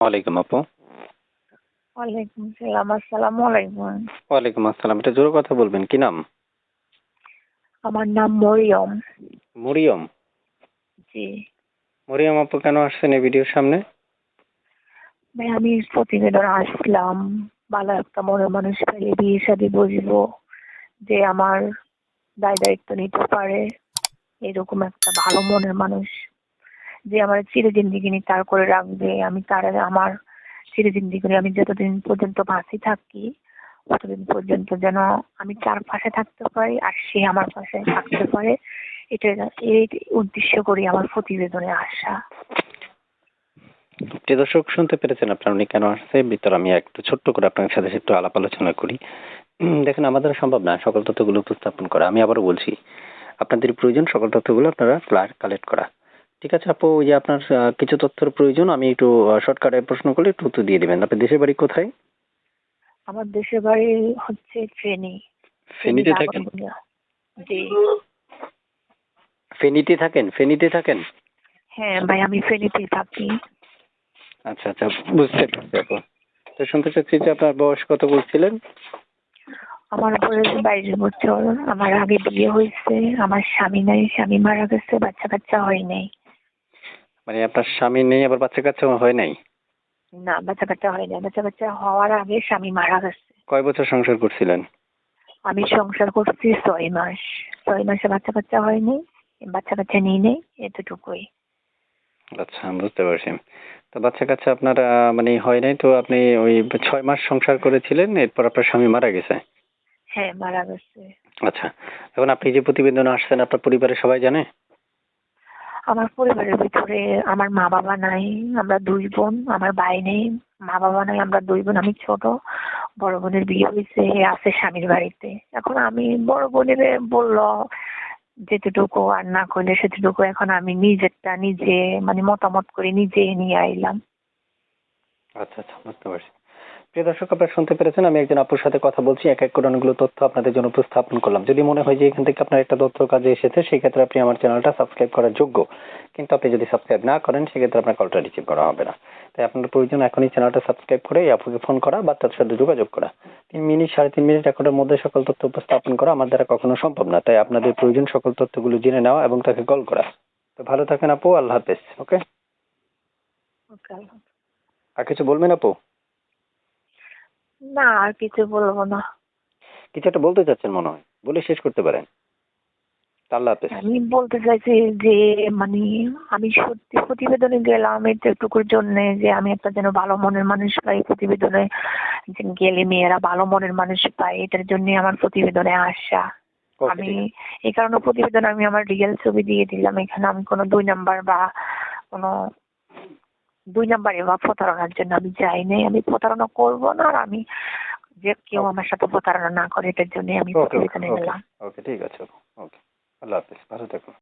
ওয়ালাইকুম আপু। ওয়ালাইকুম সালাম আসসালামু আলাইকুম। ওয়ালাইকুম আসসালাম এটা জোরে কথা বলবেন কি নাম? আমার নাম মরিয়ম। মরিয়ম? জি। মরিয়ম আপু কেন আসছেন এই ভিডিওর সামনে? ভাই আমি প্রতিবেদন আসলাম ভালো একটা মনে মানুষ পেলে বিয়ে শাদি বুঝব যে আমার দায় দায়িত্ব নিতে পারে এরকম একটা ভালো মনের মানুষ। যে আমার চিরজিন্দিগিনি তার করে রাখবে, আমি তার, আমার চিরজিন্দিগিনি আমি যতদিন পর্যন্ত বাঁচি থাকি ততদিন পর্যন্ত যেন আমি তার পাশে থাকতে পারি আর সে আমার পাশে থাকতে পারে। এটা এই উদ্দেশ্য করি আমার প্রতিবেদনে আসা। প্রিয় দর্শক, শুনতে পেরেছেন আপনার উনি কেন আসছে ভিতর আমি একটু ছোট্ট করে আপনার সাথে একটু আলাপ আলোচনা করি। দেখেন, আমাদের সম্ভব না সকল তথ্যগুলো উপস্থাপন করা। আমি আবারও বলছি, আপনাদের প্রয়োজন সকল তথ্যগুলো আপনারা কালেক্ট করা। ঠিক আছে আপু ওই যে আপনার কিছু তথ্যের প্রয়োজন আমি একটু শর্টকাটে প্রশ্ন করলে একটু উত্তর দিয়ে দিবেন। আপনার দেশের বাড়ি কোথায়? আমার দেশের বাড়ি হচ্ছে ফেনী। ফেনীতে থাকেন। জি। ফেনীতে থাকেন? ফেনীতে থাকেন? হ্যাঁ ভাই আমি ফেনীতে থাকি। আচ্ছা আচ্ছা বুঝতে পারছি আপু। তো শুনতে চাচ্ছি যে আপনার বয়স কত বলছিলেন? আমার বয়স বাইশ বছর। আমার আগে বিয়ে হয়েছে আমার স্বামী নাই স্বামী মারা গেছে বাচ্চা কাচ্চা হয় নাই। মানে আপনার স্বামী নেই আবার বাচ্চা কাচ্চা হয় নাই? না বাচ্চা কাচ্চা হয় নাই। বাচ্চা কাচ্চা হওয়ার আগে স্বামী মারা গেছে। কয় বছর সংসার করছিলেন? আমি সংসার করছি ছয় মাস। ছয় মাসে বাচ্চা কাচ্চা হয়নি বাচ্চা কাচ্চা নিয়ে নেই এতটুকুই। আচ্ছা বুঝতে পারছি। তো বাচ্চা কাচ্চা আপনার মানে হয় নাই তো আপনি ওই ছয় মাস সংসার করেছিলেন এরপর আপনার স্বামী মারা গেছে? হ্যাঁ মারা গেছে। আচ্ছা এখন আপনি যে প্রতিবেদন আসছেন আপনার পরিবারের সবাই জানে? আমার পরিবারের ভিতরে আমার মা বাবা নাই, আমরা দুই বোন, আমার ভাই নেই মা বাবা নাই, আমরা দুই বোন, আমি ছোট। বড় বোনের বিয়ে হয়েছে আছে স্বামীর বাড়িতে। এখন আমি বড় বোনের বলল যেটুকু আর না করলে সেটুকু এখন আমি নিজেরটা নিজে মানে মতামত করে নিজে নিয়ে আইলাম। আচ্ছা আচ্ছা বুঝতে পারছি। প্রিয় দর্শক আপনারা শুনতে পেরেছেন আমি একজন আপুর সাথে কথা বলছি এক এক করে অনেকগুলো তথ্য আপনাদের জন্য উপস্থাপন করলাম। যদি মনে হয় যে এখান থেকে আপনার একটা তথ্য কাজে এসেছে সেই ক্ষেত্রে আপনি আমার চ্যানেলটা সাবস্ক্রাইব করার যোগ্য। কিন্তু আপনি যদি সাবস্ক্রাইব না করেন সেক্ষেত্রে আপনার কলটা রিসিভ করা হবে না। তাই আপনার প্রয়োজন এখনই চ্যানেলটা সাবস্ক্রাইব করে এই আপুকে ফোন করা বা তার সাথে যোগাযোগ করা। তিন মিনিট সাড়ে তিন মিনিট একের মধ্যে সকল তথ্য উপস্থাপন করা আমার দ্বারা কখনো সম্ভব না। তাই আপনাদের প্রয়োজন সকল তথ্যগুলো জেনে নেওয়া এবং তাকে কল করা। তো ভালো থাকেন আপু আল্লাহ হাফেজ ওকে আর কিছু বলবেন আপু? না আর কিছু বলব না। কিছু একটা বলতে চাচ্ছেন মনে হয়। বলে শেষ করতে পারেন। আল্লাহ হাফেজ আমি বলতে চাইছি যে মানে আমি সত্যি প্রতিবেদনে গেলাম এটুকুর জন্য যে আমি একটা যেন ভালো মনের মানুষ পাই প্রতিবেদনে। গেলে মেয়েরা ভালো মনের মানুষ পায় এটার জন্য আমার প্রতিবেদনে আসা আমি এই কারণে প্রতিবেদন আমি আমার রিয়েল ছবি দিয়ে দিলাম। এখানে আমি কোনো দুই নাম্বার বা কোনো দুই নাম্বারে বা প্রতারণার জন্য আমি যাই নাই আমি প্রতারণা করব না আর আমি যে কেউ আমার সাথে প্রতারণা না করে এটার জন্য আমি প্রতিবেদনে গেলাম ওকে ঠিক আছে ওকে আল্লাহ হাফেজ ভালো থাকুন।